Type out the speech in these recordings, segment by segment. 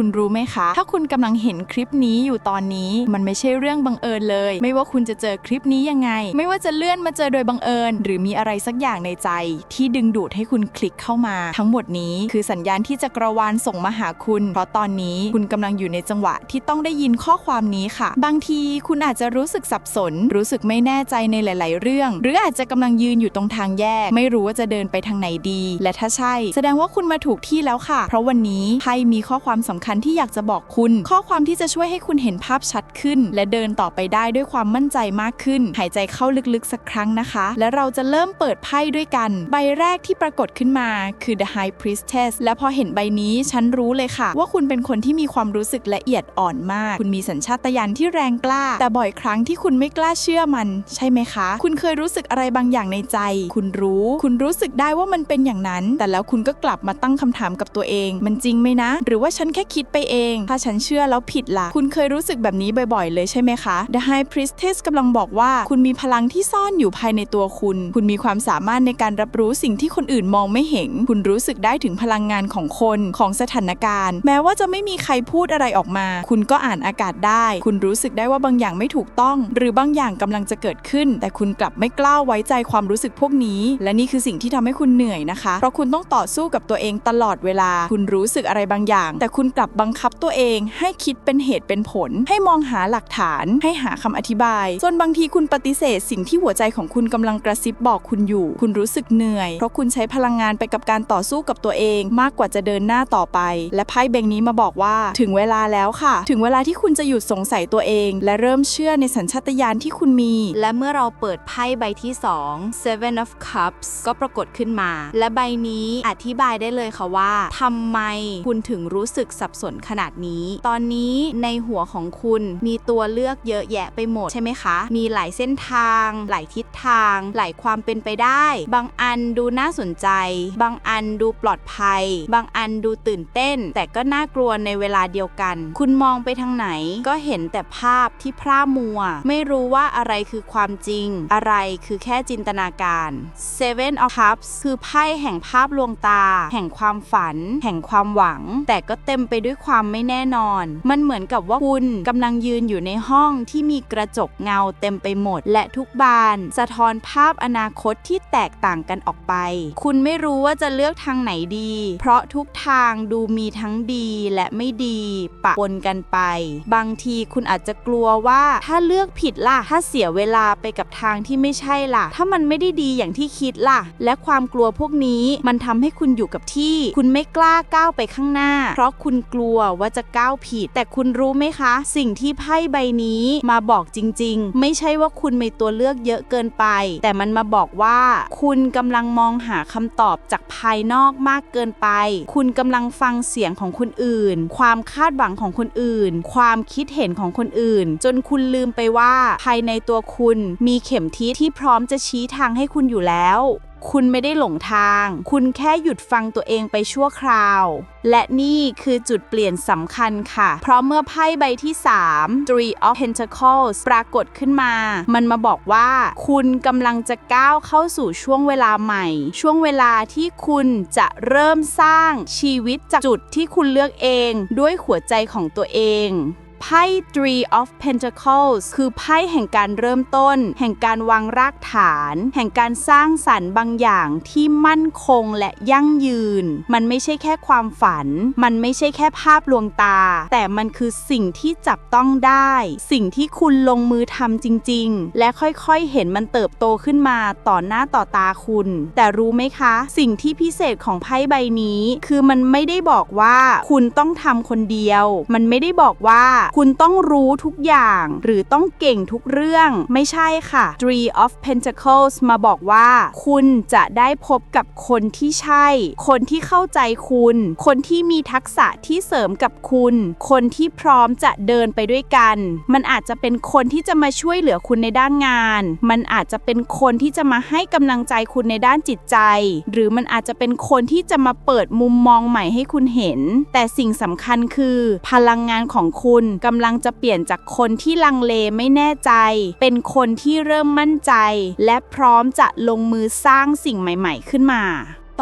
คุณรู้ไหมคะ ถ้าคุณกำลังเห็นคลิปนี้อยู่ตอนนี้มันไม่ใช่เรื่องบังเอิญเลย ไม่ว่าคุณจะเจอคลิปนี้ยังไง ไม่ว่าจะเลื่อนมาเจอโดยบังเอิญ หรือมีอะไรสักอย่างในใจ ที่ดึงดูดให้คุณคลิกเข้ามา ทั้งหมดนี้คือสัญญาณที่จักรวาลส่งมาหาคุณ เพราะตอนนี้คุณกำลังอยู่ในจังหวะที่ต้องได้ยินข้อความนี้ค่ะ บางทีคุณอาจจะรู้สึกสับสน รู้สึกไม่แน่ใจในหลาย ๆ เรื่อง หรืออาจจะกำลังยืนอยู่ตรงทางแยก ไม่รู้ว่าจะเดินไปทางไหนดี และถ้าใช่ แสดงว่าคุณมาถูกที่แล้วค่ะ เพราะวันนี้ไพ่มีข้อความสำคัญที่อยากจะบอกคุณ ข้อความที่จะช่วยให้คุณเห็นภาพชัดขึ้น และเดินต่อไปได้ด้วยความมั่นใจมากขึ้น หายใจเข้าลึกๆสักครั้งนะคะ และเราจะเริ่มเปิดไพ่ด้วยกัน ใบแรกที่ปรากฏขึ้นมาคือ The High Priestess และพอเห็นใบนี้ฉันรู้เลยค่ะ ว่าคุณเป็นคนที่มีความรู้สึกละเอียดอ่อนมาก คุณมีสัญชาตญาณที่แรงกล้า แต่บ่อยครั้งที่คุณไม่กล้าเชื่อมัน ใช่ไหมคะ คุณเคยรู้สึกอะไรบางอย่างในใจ คุณรู้ คุณรู้สึกได้ว่ามันเป็นอย่างนั้น แต่แล้วคุณก็กลับมาตั้งคำถามกับตัวเอง มันจริงไหมนะ หรือว่าฉันแค่คิดไปเอง ถ้าฉันเชื่อแล้วผิดล่ะ คุณเคยรู้สึกแบบนี้บ่อยๆ เลยใช่ไหมคะ The High Priestess กำลังบอกว่า คุณมีพลังที่ซ่อนอยู่ภายในตัวคุณ คุณมีความสามารถในการรับรู้สิ่งที่คนอื่นมองไม่เห็น คุณรู้สึกได้ถึงพลังงานของคนของสถานการณ์ แม้ว่าจะไม่มีใครพูดอะไรออกมา คุณก็อ่านอากาศได้ คุณรู้สึกได้ว่าบางอย่างไม่ถูกต้อง หรือบางอย่างกำลังจะเกิดขึ้น แต่คุณกลับไม่กล้าไว้ใจความรู้สึกพวกนี้ และนี่คือสิ่งที่ทำให้คุณเหนื่อยนะคะ เพราะคุณต้องต่อสู้กับตัวเองตลอดเวลา คุณรู้สึกอะไรบางอย่าง แต่คุณกลับบังคับตัวเองให้คิดเป็นเหตุเป็นผล ให้มองหาหลักฐานให้หาคำอธิบายจนบางทีคุณปฏิเสธ สิ่งที่หัวใจของคุณกำลังกระซิบบอกคุณอยู่ คุณรู้สึกเหนื่อย เพราะคุณใช้พลังงานไปกับการต่อสู้กับตัวเอง มากกว่าจะเดินหน้าต่อไป และไพ่เบงนี้มาบอกว่า ถึงเวลาแล้วค่ะ ถึงเวลาที่คุณจะหยุดสงสัยตัวเอง และเริ่มเชื่อในสัญชาตญาณที่คุณมี และเมื่อเราเปิดไพ่ใบที่ 2 Seven of Cups ก็ปรากฏขึ้นมา และใบนี้อธิบายได้เลยค่ะว่าทำไมคุณถึงรู้สึกสับสนขนาดนี้ ตอนนี้ในหัวของคุณมีตัวเลือกเยอะแยะไปหมดใช่ไหมคะ มีหลายเส้นทาง หลายทิศทาง หลายความเป็นไปได้ บางอันดูน่าสนใจ บางอันดูปลอดภัย บางอันดูตื่นเต้น แต่ก็น่ากลัวในเวลาเดียวกัน คุณมองไปทางไหน ก็เห็นแต่ภาพที่พร่ามัว ไม่รู้ว่าอะไรคือความจริง อะไรคือแค่จินตนาการ Seven of Cups คือไพ่แห่งภาพลวงตา แห่งความฝัน แห่งความหวัง แต่ก็เต็มไปด้วยความไม่แน่นอน มันเหมือนกับว่าคุณกำลังยืนอยู่ในห้องที่มีกระจกเงาเต็มไปหมด และทุกบาน สะท้อนภาพอนาคตที่แตกต่างกันออกไป คุณไม่รู้ว่าจะเลือกทางไหนดี เพราะทุกทางดูมีทั้งดีและไม่ดีปะปนกันไป บางทีคุณอาจจะกลัวว่าถ้าเลือกผิดล่ะ ถ้าเสียเวลาไปกับทางที่ไม่ใช่ล่ะ ถ้ามันไม่ได้ดีอย่างที่คิดล่ะ และความกลัวพวกนี้มันทำให้คุณอยู่กับที่ คุณไม่กล้าก้าวไปข้างหน้า เพราะคุณกลัวว่าจะก้าวผิด แต่คุณรู้ไหมคะ สิ่งที่ไพ่ใบนี้มาบอกจริง ๆ ไม่ใช่ว่าคุณมีตัวเลือกเยอะเกินไป แต่มันมาบอกว่า คุณกำลังมองหาคำตอบจากภายนอกมากเกินไป คุณกำลังฟังเสียงของคนอื่น ความคาดหวังของคนอื่น ความคิดเห็นของคนอื่น จนคุณลืมไปว่า ภายในตัวคุณมีเข็มทิศที่พร้อมจะชี้ทางให้คุณอยู่แล้ว คุณไม่ได้หลงทาง คุณแค่หยุดฟังตัวเองไปชั่วคราว และนี่คือจุดเปลี่ยนสำคัญค่ะ เพราะเมื่อไพ่ใบที่ 3 Three of Pentacles ปรากฏขึ้นมา มันมาบอกว่า คุณกำลังจะก้าวเข้าสู่ช่วงเวลาใหม่ ช่วงเวลาที่คุณจะเริ่มสร้างชีวิตจากจุดที่คุณเลือกเอง ด้วยหัวใจของตัวเอง ไพ่ Three of Pentacles คือไพ่แห่งการเริ่มต้น แห่งการวางรากฐาน แห่งการสร้างสรรค์บางอย่างที่มั่นคงและยั่งยืน มันไม่ใช่แค่ความฝัน มันไม่ใช่แค่ภาพลวงตา แต่มันคือสิ่งที่จับต้องได้ สิ่งที่คุณลงมือทำจริง ๆ และค่อยๆ เห็นมันเติบโตขึ้นมาต่อหน้าต่อตาคุณ แต่รู้ไหมคะ สิ่งที่พิเศษของไพ่ใบนี้ คือมันไม่ได้บอกว่าคุณต้องทำคนเดียว มันไม่ได้บอกว่าคุณต้องรู้ทุกอย่าง หรือต้องเก่งทุกเรื่อง ไม่ใช่ค่ะ Three of Pentacles มาบอกว่า คุณจะได้พบกับคนที่ใช่ คนที่เข้าใจคุณ คนที่มีทักษะที่เสริมกับคุณ คนที่พร้อมจะเดินไปด้วยกัน มันอาจจะเป็นคนที่จะมาช่วยเหลือคุณในด้านงาน มันอาจจะเป็นคนที่จะมาให้กำลังใจคุณในด้านจิตใจ หรือมันอาจจะเป็นคนที่จะมาเปิดมุมมองใหม่ให้คุณเห็น แต่สิ่งสำคัญคือ พลังงานของคุณกำลังจะเปลี่ยนจากคนที่ลังเลไม่แน่ใจ เป็นคนที่เริ่มมั่นใจ และพร้อมจะลงมือสร้างสิ่งใหม่ ๆ ขึ้นมา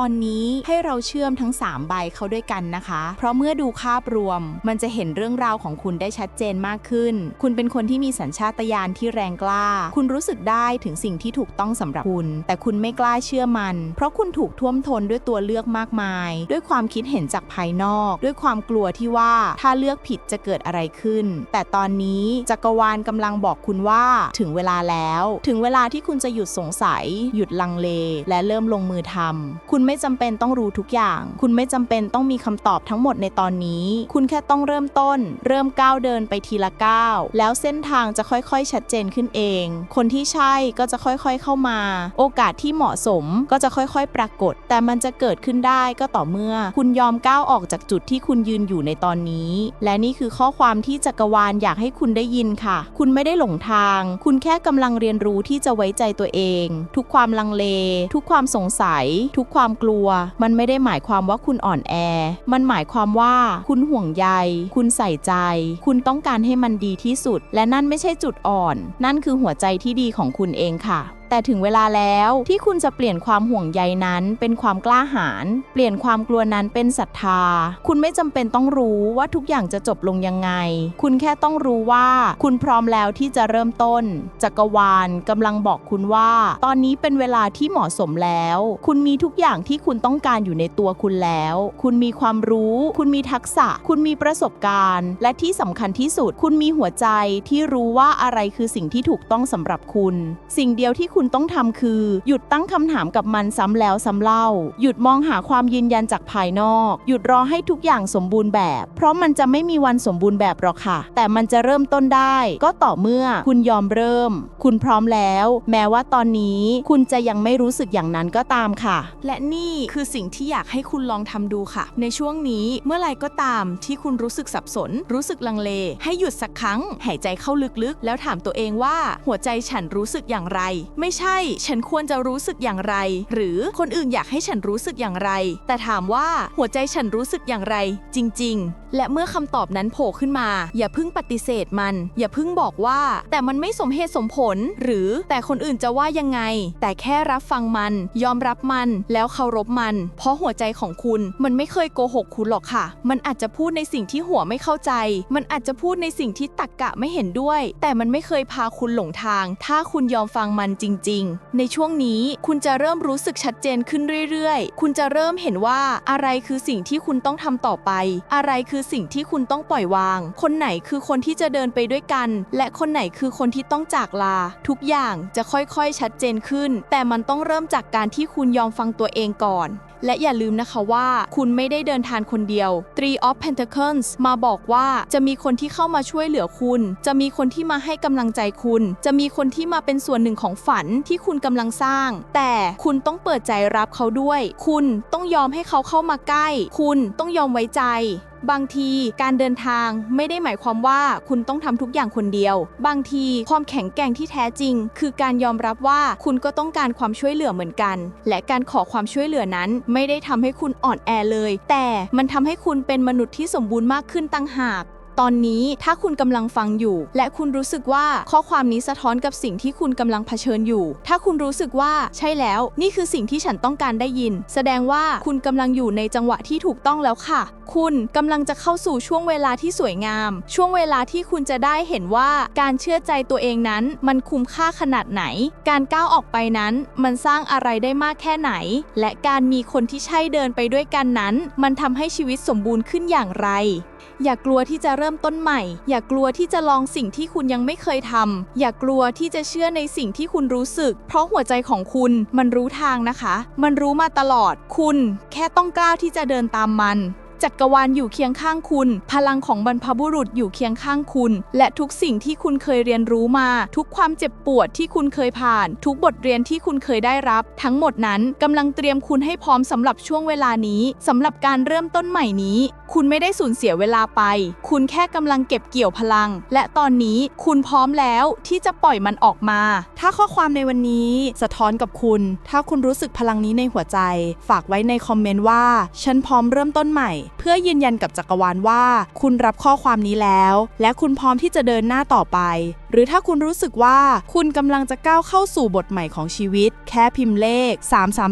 ตอนนี้ให้เราเชื่อมทั้ง 3 ใบเข้าด้วยกันนะคะ เพราะเมื่อดูภาพรวม มันจะเห็นเรื่องราวของคุณได้ชัดเจนมากขึ้น คุณเป็นคนที่มีสัญชาตญาณที่แรงกล้า คุณรู้สึกได้ถึงสิ่งที่ถูกต้องสำหรับคุณ แต่คุณไม่กล้าเชื่อมัน เพราะคุณถูกท่วมท้นด้วยตัวเลือกมากมาย ด้วยความคิดเห็นจากภายนอก ด้วยความกลัวที่ว่าถ้าเลือกผิดจะเกิดอะไรขึ้น แต่ตอนนี้จักรวาลกำลังบอกคุณว่าถึงเวลาแล้ว ถึงเวลาที่คุณจะหยุดสงสัย หยุดลังเล และเริ่มลงมือทำคุณไม่จำเป็นต้องรู้ทุกอย่าง คุณไม่จำเป็นต้องมีคำตอบทั้งหมดในตอนนี้ คุณแค่ต้องเริ่มต้น เริ่มก้าวเดินไปทีละก้าว แล้วเส้นทางจะค่อยๆ ชัดเจนขึ้นเอง คนที่ใช่ก็จะค่อยๆเข้ามา โอกาสที่เหมาะสมก็จะค่อยๆ ปรากฏ แต่มันจะเกิดขึ้นได้ก็ต่อเมื่อ คุณยอมก้าวออกจากจุดที่คุณยืนอยู่ในตอนนี้ และนี่คือข้อความที่จักรวาลอยากให้คุณได้ยินค่ะ คุณไม่ได้หลงทาง คุณแค่กำลังเรียนรู้ที่จะไว้ใจตัวเอง ทุกความลังเล ทุกความสงสัย ทุกความกลัว มันไม่ได้หมายความว่าคุณอ่อนแอ มันหมายความว่าคุณห่วงใย คุณใส่ใจ คุณต้องการให้มันดีที่สุด และนั่นไม่ใช่จุดอ่อน นั่นคือหัวใจที่ดีของคุณเองค่ะ แต่ถึงเวลาแล้วที่คุณจะเปลี่ยนความห่วงใยนั้นเป็นความกล้าหาญเปลี่ยนความกลัวนั้นเป็นศรัทธา คุณไม่จำเป็นต้องรู้ว่าทุกอย่างจะจบลงยังไง คุณแค่ต้องรู้ว่าคุณพร้อมแล้วที่จะเริ่มต้น จักรวาลกำลังบอกคุณว่า ตอนนี้เป็นเวลาที่เหมาะสมแล้ว คุณมีทุกอย่างที่คุณต้องการอยู่ในตัวคุณแล้ว คุณมีความรู้ คุณมีทักษะ คุณมีประสบการณ์ และที่สำคัญที่สุด คุณมีหัวใจที่รู้ว่าอะไรคือสิ่งที่ถูกต้องสำหรับคุณ สิ่งเดียวที่คุณต้องทำคือ หยุดตั้งคำถามกับมันซ้ำแล้วซ้ำเล่า หยุดมองหาความยืนยันจากภายนอก หยุดรอให้ทุกอย่างสมบูรณ์แบบ เพราะมันจะไม่มีวันสมบูรณ์แบบหรอกค่ะ แต่มันจะเริ่มต้นได้ ก็ต่อเมื่อคุณยอมเริ่ม คุณพร้อมแล้ว แม้ว่าตอนนี้คุณจะยังไม่รู้สึกอย่างนั้นก็ตามค่ะ และนี่คือสิ่งที่อยากให้คุณลองทำดูค่ะ ในช่วงนี้เมื่อไรก็ตามที่คุณรู้สึกสับสน รู้สึกลังเล ให้หยุดสักครั้ง หายใจเข้าลึกๆ แล้วถามตัวเองว่าหัวใจฉันรู้สึกอย่างไรไม่ใช่ ฉันควรจะรู้สึกอย่างไร หรือคนอื่นอยากให้ฉันรู้สึกอย่างไร แต่ถามว่าหัวใจฉันรู้สึกอย่างไร จริง ๆ และเมื่อคำตอบนั้นโผล่ขึ้นมา อย่าเพิ่งปฏิเสธมัน อย่าเพิ่งบอกว่า แต่มันไม่สมเหตุสมผล หรือแต่คนอื่นจะว่ายังไง แต่แค่รับฟังมัน ยอมรับมัน แล้วเคารพมัน เพราะหัวใจของคุณมันไม่เคยโกหกคุณหรอกค่ะ มันอาจจะพูดในสิ่งที่หัวไม่เข้าใจ มันอาจจะพูดในสิ่งที่ตักกะไม่เห็นด้วย แต่มันไม่เคยพาคุณหลงทาง ถ้าคุณยอมฟังมันจริง ๆ ในช่วงนี้คุณจะเริ่มรู้สึกชัดเจนขึ้นเรื่อย ๆ คุณจะเริ่มเห็นว่าอะไรคือสิ่งที่คุณต้องทำต่อไป อะไรคือสิ่งที่คุณต้องปล่อยวาง คนไหนคือคนที่จะเดินไปด้วยกัน และคนไหนคือคนที่ต้องจากลา ทุกอย่างจะค่อยๆ ชัดเจนขึ้น แต่มันต้องเริ่มจากการที่คุณยอมฟังตัวเองก่อน และอย่าลืมนะคะว่าคุณไม่ได้เดินทางคนเดียว Three of Pentacles มาบอกว่าจะมีคนที่เข้ามาช่วยเหลือคุณ จะมีคนที่มาให้กำลังใจคุณ จะมีคนที่มาเป็นส่วนหนึ่งของฝันที่คุณกำลังสร้าง แต่คุณต้องเปิดใจรับเขาด้วย คุณต้องยอมให้เขาเข้ามาใกล้ คุณต้องยอมไว้ใจ บางทีการเดินทางไม่ได้หมายความว่าคุณต้องทำทุกอย่างคนเดียว บางทีความแข็งแกร่งที่แท้จริง คือการยอมรับว่าคุณก็ต้องการความช่วยเหลือเหมือนกัน และการขอความช่วยเหลือนั้น ไม่ได้ทำให้คุณอ่อนแอเลย แต่มันทำให้คุณเป็นมนุษย์ที่สมบูรณ์มากขึ้นตั้งหาก ตอนนี้ถ้าคุณกำลังฟังอยู่ และคุณรู้สึกว่าข้อความนี้สะท้อนกับสิ่งที่คุณกำลังเผชิญอยู่ ถ้าคุณรู้สึกว่าใช่แล้ว นี่คือสิ่งที่ฉันต้องการได้ยิน แสดงว่าคุณกำลังอยู่ในจังหวะที่ถูกต้องแล้วค่ะ คุณกำลังจะเข้าสู่ช่วงเวลาที่สวยงาม ช่วงเวลาที่คุณจะได้เห็นว่าการเชื่อใจตัวเองนั้น มันคุ้มค่าขนาดไหน การก้าวออกไปนั้น มันสร้างอะไรได้มากแค่ไหน และการมีคนที่ใช่เดินไปด้วยกันนั้น มันทำให้ชีวิตสมบูรณ์ขึ้นอย่างไร อย่ากลัวที่จะเริ่มต้นใหม่ อย่ากลัวที่จะลองสิ่งที่คุณยังไม่เคยทำอย่ากลัวที่จะเชื่อในสิ่งที่คุณรู้สึก เพราะหัวใจของคุณมันรู้ทางนะคะ มันรู้มาตลอด คุณแค่ต้องกล้าที่จะเดินตามมัน จักรวาลอยู่เคียงข้างคุณ พลังของบรรพบุรุษอยู่เคียงข้างคุณ และทุกสิ่งที่คุณเคยเรียนรู้มา ทุกความเจ็บปวดที่คุณเคยผ่าน ทุกบทเรียนที่คุณเคยได้รับ ทั้งหมดนั้นกำลังเตรียมคุณให้พร้อมสำหรับช่วงเวลานี้สำหรับการเริ่มต้นใหม่นี้ คุณไม่ได้สูญเสียเวลาไป คุณแค่กำลังเก็บเกี่ยวพลัง และตอนนี้คุณพร้อมแล้วที่จะปล่อยมันออกมา ถ้าข้อความในวันนี้สะท้อนกับคุณ ถ้าคุณรู้สึกพลังนี้ในหัวใจ ฝากไว้ในคอมเมนต์ว่า ฉันพร้อมเริ่มต้นใหม่เพื่อยืนยันกับจักรวาลว่า คุณรับข้อความนี้แล้ว และคุณพร้อมที่จะเดินหน้าต่อไป หรือถ้าคุณรู้สึกว่าคุณกำลังจะก้าวเข้าสู่บทใหม่ของชีวิต แค่พิมพ์เลข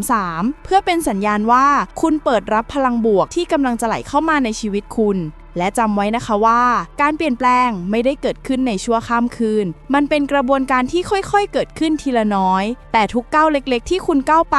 333 เพื่อเป็นสัญญาณว่า คุณเปิดรับพลังบวกที่กำลังจะไหลเข้ามาในชีวิตคุณ และจำไว้นะคะว่า การเปลี่ยนแปลงไม่ได้เกิดขึ้นในชั่วข้ามคืน มันเป็นกระบวนการที่ค่อยๆ เกิดขึ้นทีละน้อย แต่ทุกก้าวเล็กๆ ที่คุณก้าวไป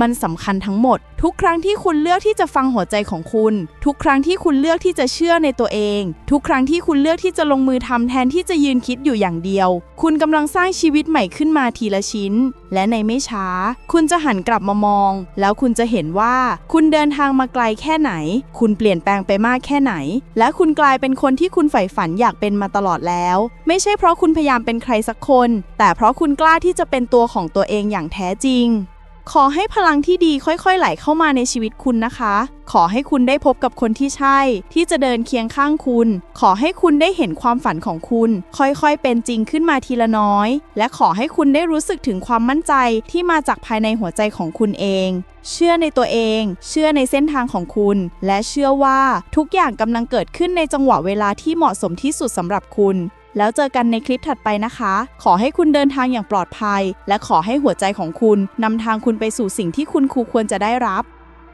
มันสำคัญทั้งหมด ทุกครั้งที่คุณเลือกที่จะฟังหัวใจของคุณ ทุกครั้งที่คุณเลือกที่จะเชื่อในตัวเอง ทุกครั้งที่คุณเลือกที่จะลงมือทำแทนที่จะยืนคิดอยู่อย่างเดียว คุณกำลังสร้างชีวิตใหม่ขึ้นมาทีละชิ้น และในไม่ช้า คุณจะหันกลับมามอง แล้วคุณจะเห็นว่า คุณเดินทางมาไกลแค่ไหน คุณเปลี่ยนแปลงไปมากแค่ไหนและคุณกลายเป็นคนที่คุณใฝ่ฝันอยากเป็นมาตลอดแล้ว ไม่ใช่เพราะคุณพยายามเป็นใครสักคน แต่เพราะคุณกล้าที่จะเป็นตัวของตัวเองอย่างแท้จริง ขอให้พลังที่ดีค่อยๆ ไหลเข้ามาในชีวิตคุณนะคะ ขอให้คุณได้พบกับคนที่ใช่ ที่จะเดินเคียงข้างคุณ ขอให้คุณได้เห็นความฝันของคุณ ค่อยๆ เป็นจริงขึ้นมาทีละน้อย และขอให้คุณได้รู้สึกถึงความมั่นใจที่มาจากภายในหัวใจของคุณเอง เชื่อในตัวเอง เชื่อในเส้นทางของคุณ และเชื่อว่าทุกอย่างกำลังเกิดขึ้นในจังหวะเวลาที่เหมาะสมที่สุดสำหรับคุณ แล้วเจอกันในคลิปถัดไปนะคะ ขอให้คุณเดินทางอย่างปลอดภัย และขอให้หัวใจของคุณนำทางคุณไปสู่สิ่งที่คุณคูควรจะได้รับ